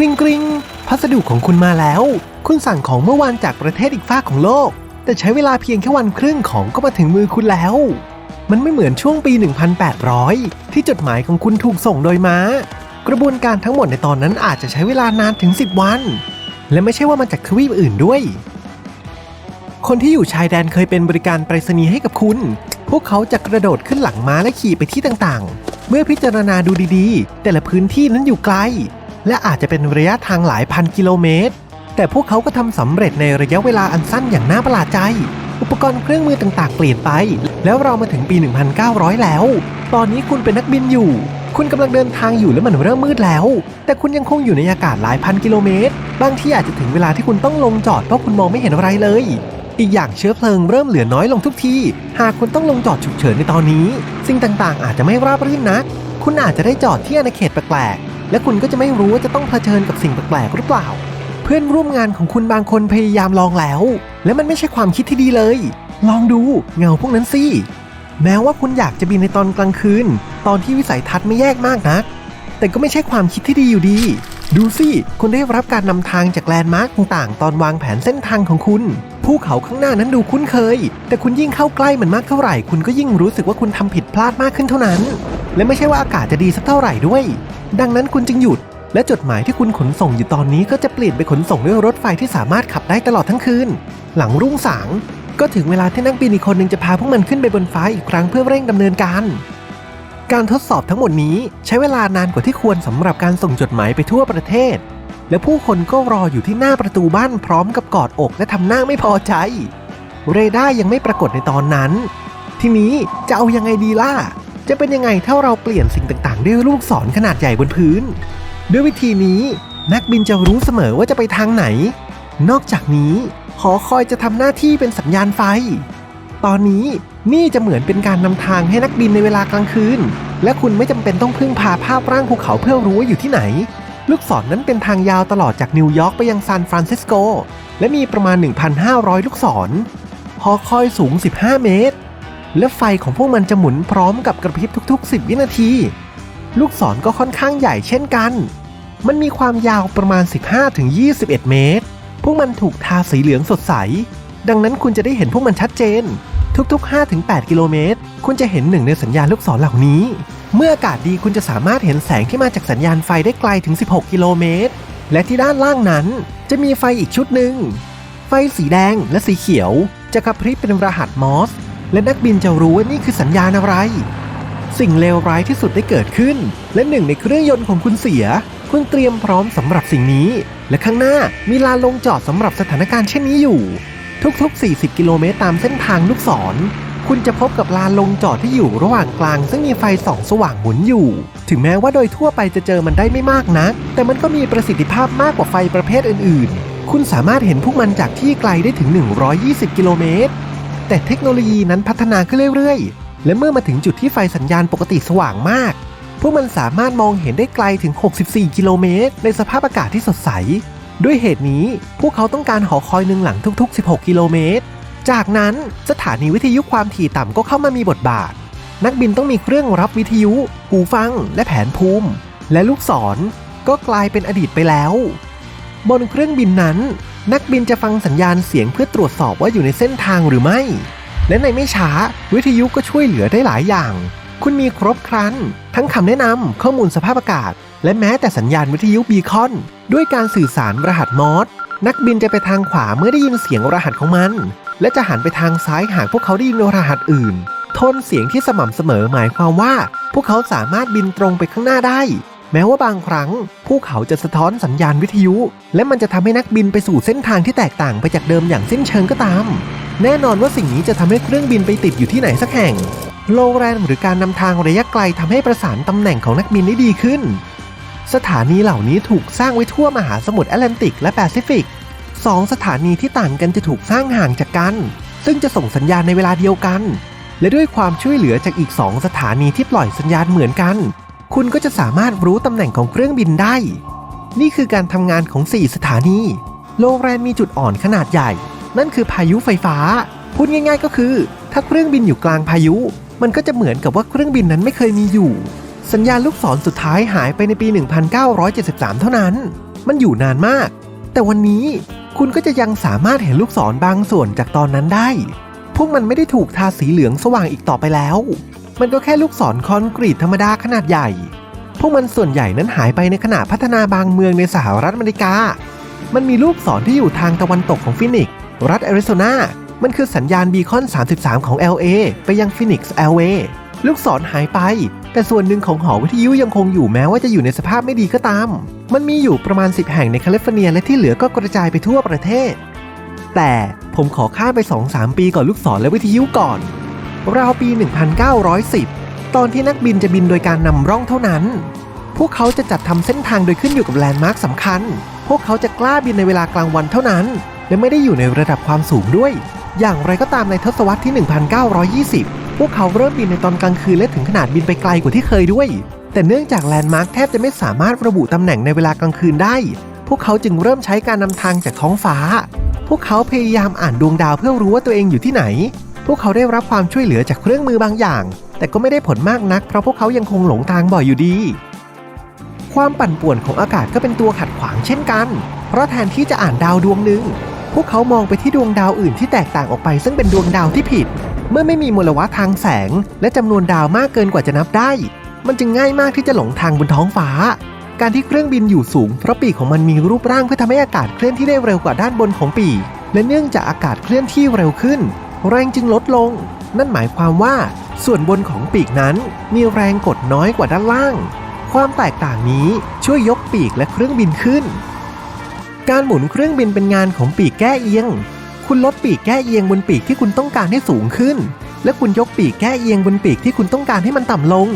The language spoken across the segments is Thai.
กริงกริงพัสดุของคุณมาแล้ว คุณสั่งของเมื่อวานจากประเทศอีกฝากของโลก แต่ใช้เวลาเพียงแค่วันครึ่งของก็มาถึงมือคุณแล้ว มันไม่เหมือนช่วงปี 1800 ที่จดหมายของคุณถูกส่งโดยม้า กระบวนการทั้งหมดในตอนนั้นอาจจะใช้เวลานานถึง 10 วัน และไม่ใช่ว่ามาจากทวีปอื่นด้วย คนที่อยู่ชายแดนเคยเป็นบริการไปรษณีย์ให้กับคุณ พวกเขาจะกระโดดขึ้นหลังม้าและขี่ไปที่ต่างๆ เมื่อพิจารณาดูดีๆ แต่ละพื้นที่นั้นอยู่ไกล และอาจจะเป็นระยะทางหลายพันกิโลเมตร แต่พวกเขาก็ทำสำเร็จในระยะเวลาอันสั้นอย่างน่าประหลาดใจ อุปกรณ์เครื่องมือต่างๆ เปลี่ยนไป แล้วเรามาถึงปี 1900 แล้ว ตอนนี้คุณเป็นนักบินอยู่ คุณกำลังเดินทางอยู่แล้วมันเริ่มมืดแล้ว แต่คุณยังคงอยู่ในอากาศหลายพันกิโลเมตร บางที่อาจจะถึงเวลาที่คุณต้องลงจอดเพราะคุณมองไม่เห็นอะไรเลยอีกอย่างเชื้อเพลิงเริ่มเหลือน้อยลงทุกที หากคุณต้องลงจอดฉุกเฉินในตอนนี้ สิ่งต่างๆ อาจจะไม่ราบรื่นนัก คุณอาจจะได้จอดที่อาณาเขตแปลก และคุณก็จะไม่รู้ว่าจะต้องเผชิญกับสิ่งแปลกๆหรือเปล่า เพื่อนร่วมงานของคุณบางคนพยายามลองแล้ว และมันไม่ใช่ความคิดที่ดีเลย ลองดูเงาพวกนั้นสิแม้ว่าคุณอยากจะบินในตอนกลางคืน ตอนที่วิสัยทัศน์ไม่แยกมากนัก แต่ก็ไม่ใช่ความคิดที่ดีอยู่ดี ดูสิคุณได้รับการนำทางจากแลนด์มาร์กต่างๆ ตอนวางแผนเส้นทางของคุณภูเขาข้างหน้านั้นดูคุ้นเคย แต่คุณยิ่งเข้าใกล้มันมากเท่าไหร่ คุณก็ยิ่งรู้สึกว่าคุณทำผิดพลาดมากขึ้นเท่านั้น และไม่ใช่ว่าอากาศจะดีสักเท่าไหร่ด้วย ดังนั้นคุณจึงหยุด และจดหมายที่คุณขนส่งอยู่ตอนนี้ก็จะเปลี่ยนไปขนส่งด้วยรถไฟที่สามารถขับได้ตลอดทั้งคืน หลังรุ่งสาง ก็ถึงเวลาที่นักบินอีกคนหนึ่งจะพาพวกมันขึ้นไปบนฟ้าอีกครั้งเพื่อเร่งดำเนินการ การทดสอบทั้งหมดนี้ใช้เวลานานกว่าที่ควรสำหรับการส่งจดหมายไปทั่วประเทศ และผู้คนก็รออยู่ที่หน้าประตูบ้านพร้อมกับกอดอกและทำหน้าไม่พอใจ เรดาร์ยังไม่ปรากฏในตอนนั้น ทีนี้จะเอายังไงดีล่ะ จะเป็นยังไงถ้าเราเปลี่ยนสิ่งต่างๆ ด้วยลูกศรขนาดใหญ่บนพื้น ด้วยวิธีนี้นักบินจะรู้เสมอว่าจะไปทางไหน นอกจากนี้หอคอยจะทำหน้าที่เป็นสัญญาณไฟ ตอนนี้นี่จะเหมือนเป็นการนำทางให้นักบินในเวลากลางคืน และคุณไม่จำเป็นต้องพึ่งพาภาพร่างภูเขาเพื่อรู้ว่าอยู่ที่ไหน ลูกศรนนั้นเป็นทางยาวตลอดจากนิวยอร์กไปยังซานฟรานซิสโก และมีประมาณ 1,500 ลูกศรหอคอยสูง 15 เมตร และไฟของพวกมันจะหมุนพร้อมกับกระพริบทุก ๆ 10 วินาที ลูกศรก็ค่อนข้างใหญ่เช่นกัน มันมีความยาวประมาณ 15-21 เมตร พวกมันถูกทาสีเหลืองสดใส ดังนั้นคุณจะได้เห็นพวกมันชัดเจน ทุกๆ 5-8 กิโลเมตร คุณจะเห็นหนึ่งในสัญญาณลูกศรเหล่านี้ เมื่ออากาศดีคุณจะสามารถเห็นแสงที่มาจากสัญญาณไฟได้ไกลถึง 16 กิโลเมตร และที่ด้านล่างนั้นจะมีไฟอีกชุดหนึ่ง ไฟสีแดงและสีเขียวจะกระพริบเป็นรหัสมอส และนักบินจะรู้ว่านี่คือสัญญาณอะไร สิ่งเลวร้ายที่สุดได้เกิดขึ้น และหนึ่งในเครื่องยนต์ของคุณเสีย คุณเตรียมพร้อมสำหรับสิ่งนี้ และข้างหน้ามีลานลงจอดสำหรับสถานการณ์เช่นนี้อยู่ ทุกๆ 40 กิโลเมตรตามเส้นทางลูกศรคุณจะพบกับลานลงจอดที่อยู่ระหว่างกลาง ซึ่งมีไฟส่องสว่างหมุนอยู่ ถึงแม้ว่าโดยทั่วไปจะเจอมันได้ไม่มากนักแต่มันก็มีประสิทธิภาพมากกว่าไฟประเภทอื่น ๆ คุณสามารถเห็นพวกมันจากที่ไกลได้ถึง 120 กิโลเมตร แต่เทคโนโลยีนั้นพัฒนาขึ้นเรื่อยๆ และเมื่อมาถึงจุดที่ไฟสัญญาณปกติสว่างมาก พวกมันสามารถมองเห็นได้ไกลถึง 64 กิโลเมตร ในสภาพอากาศที่สดใส ด้วยเหตุนี้พวกเขาต้องการหอคอยหนึ่งหลังทุก ๆ 16 กิโลเมตร จากนั้นสถานีวิทยุความถี่ต่ำก็เข้ามามีบทบาท นักบินต้องมีเครื่องรับวิทยุ หูฟัง และแผนภูมิ และลูกศรก็กลายเป็นอดีตไปแล้ว บนเครื่องบินนั้น นักบินจะฟังสัญญาณเสียงเพื่อตรวจสอบว่าอยู่ในเส้นทางหรือไม่ และในไม่ช้า วิทยุก็ช่วยเหลือได้หลายอย่าง คุณมีครบครัน ทั้งคำแนะนำข้อมูลสภาพอากาศ และแม้แต่สัญญาณวิทยุบีคอน ด้วยการสื่อสารรหัสมอสนักบินจะไปทางขวาเมื่อได้ยินเสียงรหัสของมัน และจะหันไปทางซ้ายหากพวกเขาได้ยินรหัสอื่น โทนเสียงที่สม่ำเสมอหมายความว่า พวกเขาสามารถบินตรงไปข้างหน้าได้ แม้ว่าบางครั้งภูเขาจะสะท้อนสัญญาณวิทยุ และมันจะทำให้นักบินไปสู่เส้นทางที่แตกต่างไปจากเดิมอย่างสิ้นเชิงก็ตาม แน่นอนว่าสิ่งนี้จะทำให้เครื่องบินไปติดอยู่ที่ไหนสักแห่งโรงแรมหรือการนำทางระยะไกลทำให้ประสานตำแหน่งของนักบินได้ดีขึ้น สถานีเหล่านี้ถูกสร้างไว้ทั่วมหาสมุทรแอตแลนติกและแปซิฟิกสองสถานีที่ต่างกันจะถูกสร้างห่างจากกัน ซึ่งจะส่งสัญญาณในเวลาเดียวกัน และด้วยความช่วยเหลือจากอีกสองสถานีที่ปล่อยสัญญาณเหมือนกัน คุณก็จะสามารถรู้ตำแหน่งของเครื่องบินได้ นี่คือการทำงานของ 4 สถานี โรงแรมมีจุดอ่อนขนาดใหญ่ นั่นคือพายุไฟฟ้า พูดง่ายๆก็คือ ถ้าเครื่องบินอยู่กลางพายุ มันก็จะเหมือนกับว่าเครื่องบินนั้นไม่เคยมีอยู่ สัญญาณลูกศรสุดท้ายหายไปในปี 1973 เท่านั้น มันอยู่นานมาก แต่วันนี้คุณก็จะยังสามารถเห็นลูกศรบางส่วนจากตอนนั้นได้ พวกมันไม่ได้ถูกทาสีเหลืองสว่างอีกต่อไปแล้ว มันก็แค่ลูกศรคอนกรีตธรรมดาขนาดใหญ่ พวกมันส่วนใหญ่นั้นหายไปในขณะพัฒนาบางเมืองในสหรัฐอเมริกา มันมีลูกศรที่อยู่ทางตะวันตกของฟินิกซ์รัฐแอริโซนา มันคือสัญญาณบีคอน 33 ของ LA ไปยังฟินิกซ์ LA ลูกศรหายไป แต่ส่วนหนึ่งของหอวิทยุยังคงอยู่แม้ว่าจะอยู่ในสภาพไม่ดีก็ตาม มันมีอยู่ประมาณ 10 แห่งในแคลิฟอร์เนียและที่เหลือก็กระจายไปทั่วประเทศ แต่ผมขอข้ามไป 2-3 ปีก่อนลูกศรและวิทยุก่อน ราวปี 1910 ตอนที่นักบินจะบินโดยการนำร่องเท่านั้น พวกเขาจะจัดทำเส้นทางโดยขึ้นอยู่กับแลนด์มาร์คสำคัญ พวกเขาจะกล้าบินในเวลากลางวันเท่านั้น และไม่ได้อยู่ในระดับความสูงด้วย อย่างไรก็ตามในทศวรรษที่ 1920 พวกเขาเริ่มบินในตอนกลางคืนและถึงขนาดบินไปไกลกว่าที่เคยด้วย แต่เนื่องจากแลนด์มาร์คแทบจะไม่สามารถระบุตำแหน่งในเวลากลางคืนได้ พวกเขาจึงเริ่มใช้การนำทางจากท้องฟ้าพวกเขาพยายามอ่านดวงดาวเพื่อรู้ว่าตัวเองอยู่ที่ไหน พวกเขาได้รับความช่วยเหลือจากเครื่องมือบางอย่าง แต่ก็ไม่ได้ผลมากนัก เพราะพวกเขายังคงหลงทางบ่อยอยู่ดี ความปั่นป่วนของอากาศก็เป็นตัวขัดขวางเช่นกัน เพราะแทนที่จะอ่านดาวดวงหนึ่ง พวกเขามองไปที่ดวงดาวอื่นที่แตกต่างออกไป ซึ่งเป็นดวงดาวที่ผิด เมื่อไม่มีมลวัตทางแสง และจำนวนดาวมากเกินกว่าจะนับได้ มันจึงง่ายมากที่จะหลงทางบนท้องฟ้า การที่เครื่องบินอยู่สูงเพราะปีกของมันมีรูปร่างเพื่อทำให้อากาศเคลื่อนที่ได้เร็วกว่าด้านบนของปีกและเนื่องจากอากาศเคลื่อนที่เร็วขึ้น แรงจึงลดลง นั่นหมายความว่า ส่วนบนของปีกนั้นมีแรงกดน้อยกว่าด้านล่าง ความแตกต่างนี้ช่วยยกปีกและเครื่องบินขึ้น การหมุนเครื่องบินเป็นงานของปีกแก้เอียง คุณลดปีกแก้เอียงบนปีกที่คุณต้องการให้สูงขึ้น และคุณยกปีกแก้เอียงบนปีกที่คุณต้องการให้มันต่ำลง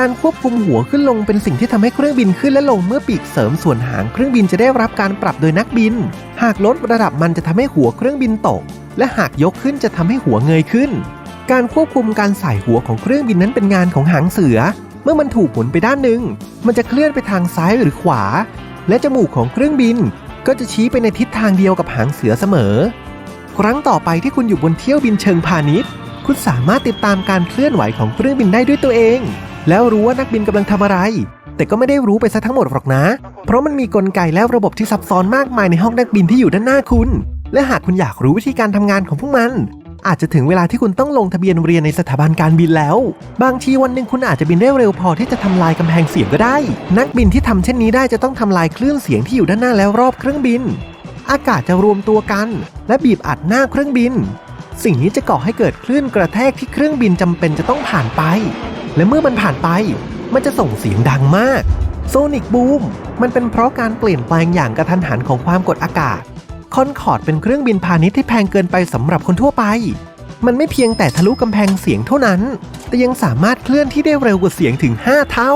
การควบคุมหัวขึ้นลงเป็นสิ่งที่ทำให้เครื่องบินขึ้นและลงเมื่อปีกเสริมส่วนหางเครื่องบินจะได้รับการปรับโดยนักบิน หากลดระดับมันจะทำให้หัวเครื่องบินตก และหากยกขึ้นจะทำให้หัวเงยขึ้น การควบคุมการใส่หัวของเครื่องบินนั้นเป็นงานของหางเสือ เมื่อมันถูกหมุนไปด้านหนึ่ง มันจะเคลื่อนไปทางซ้ายหรือขวา และจมูกของเครื่องบิน ก็จะชี้ไปในทิศทางเดียวกับหางเสือเสมอ ครั้งต่อไปที่คุณอยู่บนเที่ยวบินเชิงพาณิชย์ คุณสามารถติดตามการเคลื่อนไหวของเครื่องบินได้ด้วยตัวเอง แล้วรู้ว่านักบินกำลังทำอะไร แต่ก็ไม่ได้รู้ไปซะทั้งหมดหรอกนะ เพราะมันมีกลไกและระบบที่ซับซ้อนมากมายในห้องนักบินที่อยู่ด้านหน้าคุณ และหากคุณอยากรู้วิธีการทำงานของพวกมัน อาจจะถึงเวลาที่คุณต้องลงทะเบียนเรียนในสถาบันการบินแล้ว บางทีวันหนึ่งคุณอาจจะบินได้เร็วพอที่จะทำลายกำแพงเสียงก็ได้ นักบินที่ทำเช่นนี้ได้จะต้องทำลายคลื่นเสียงที่อยู่ด้านหน้าแล้วรอบเครื่องบิน อากาศจะรวมตัวกัน และบีบอัดหน้าเครื่องบิน สิ่งนี้จะก่อให้เกิดคลื่นกระแทกที่เครื่องบินจำเป็นจะต้องผ่านไป และเมื่อมันผ่านไป มันจะส่งเสียงดังมาก โซนิกบูมมันเป็นเพราะการเปลี่ยนแปลงอย่างกระทันหันของความกดอากาศ คอนคอร์ดเป็นเครื่องบินพาณิชย์ที่แพงเกินไปสำหรับคนทั่วไป มันไม่เพียงแต่ทะลุกำแพงเสียงเท่านั้น แต่ยังสามารถเคลื่อนที่ได้เร็วกว่าเสียงถึง 5 เท่า